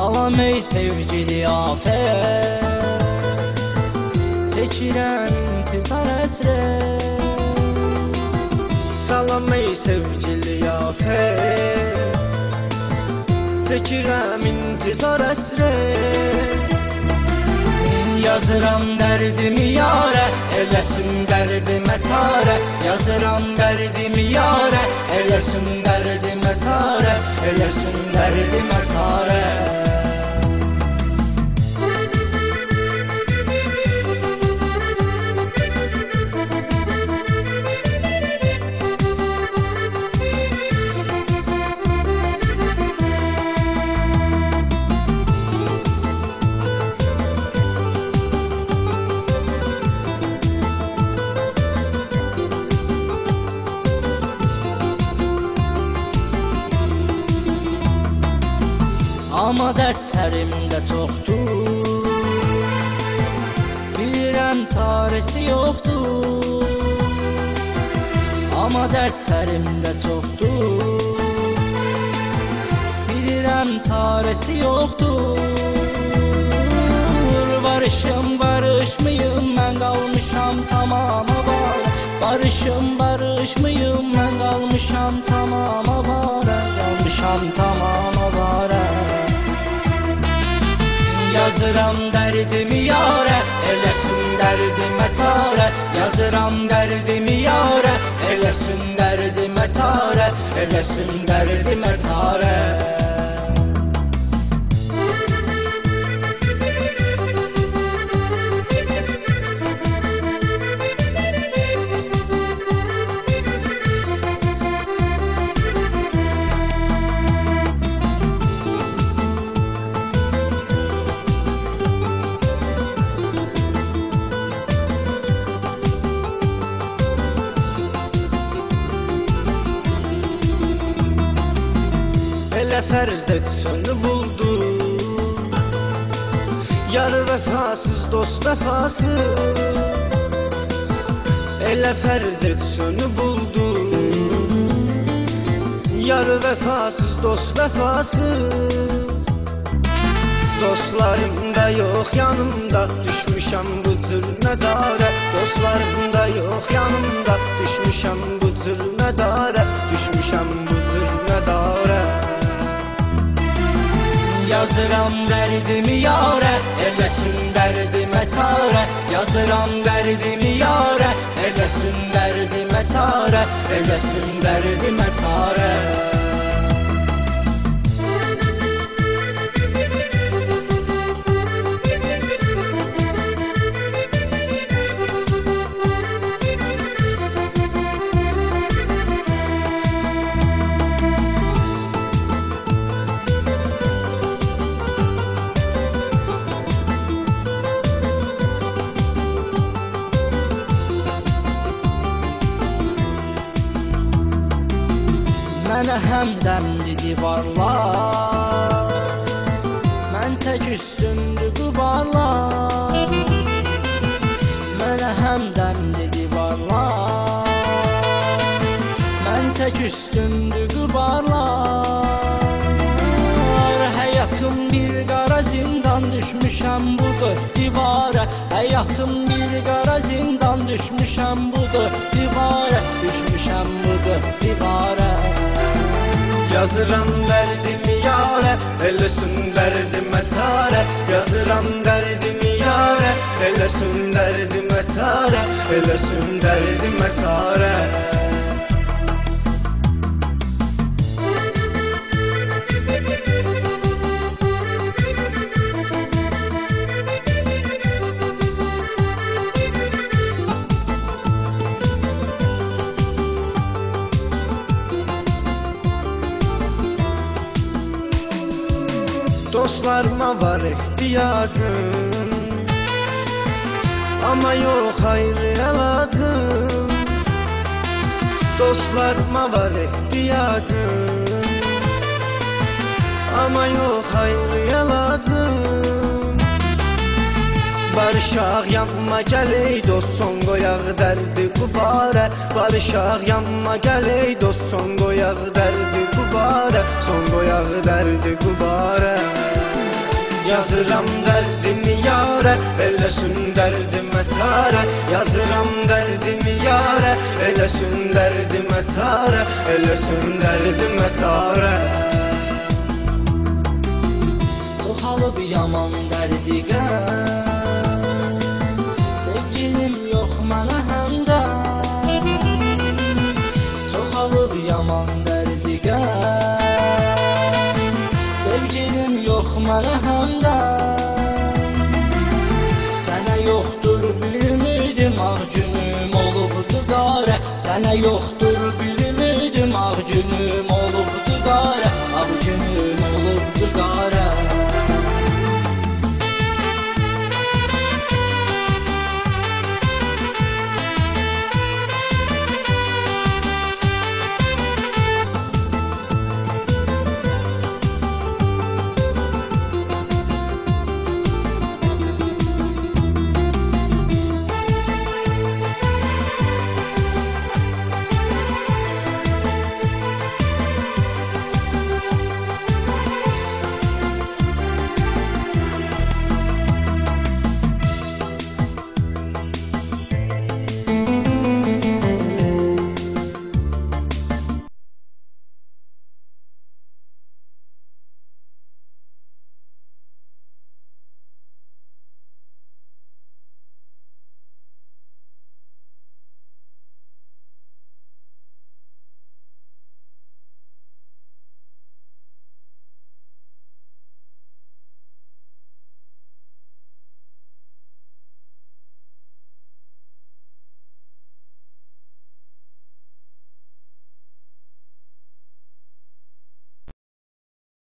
Salam ey sevgili afet. Çəkirəm intizar əsrə Salam ey sevgili afet. Çəkirəm intizar əsrə Yazıram dərdimi yarə Eləsin dərdimə çarə Yazıram dərdimi yarə Eləsin dərdimə çarə Eləsin dərdimə çarə Amma dərd sərimdə çoxdur Bilirəm çarəsi yoxdur Amma dərd sərimdə çoxdur Bilirəm çarəsi yoxdur Yazıram derdimi yare Elesin derdime çare Yazıram derdimi yare Elesin derdime çare Elesin derdime çare Elə fərz et sönü buldu. Yar vəfasız dost vəfasız Elə fərz et sönü buldu. Yar vəfasız dost vəfasız Dostlarım da yox yanımda Düşmüşəm bu cür nədarə Yazıram derdimi yare Erdesin derdime çare. Yazıram derdimi yare Erdesin derdime çare Erdesin derdime çare. Mənə həmdəmdi divarlar Mən tək üstündü qubarlar Mənə həmdəmdi divarlar Mən tək üstündü qubarlar Həyatım bir qara zindan düşmüşəm bu dörd divara. Həyatım bir qara zindan düşmüşəm bu dörd divara. Düşmüşəm bu dörd Yazıran derdimi yare Elesin derdime çare Yazıran derdimi yare Elesin derdime çare Elesin derdime çare çarə Dostlarıma var ihtiyacım Ama yok hayır elacım Dostlarıma var ihtiyacım Ama yok hayır elacım Barışaq yanma gəl ey dost. Son qoyaq dərdi qubara Barışaq yanma gəl ey dost. Son qoyaq dərdi qubara Son qoyaq dərdi qubara Yazıram dərdimi yarə Eləsin dərdimə çarə Yazıram dərdimi yarə Eləsin dərdimə çarə Eləsin dərdimə çarə Çoxalıb yaman dərdiqə Sevgilim yox mənə həmdə Çoxalıb yaman dərdiqə Sevgilim mənə həmdə Sənə yoxdur bir ümidim ağ günüm olubdu qarə Sənə yoxdur bir ümidim ağ günüm olubdu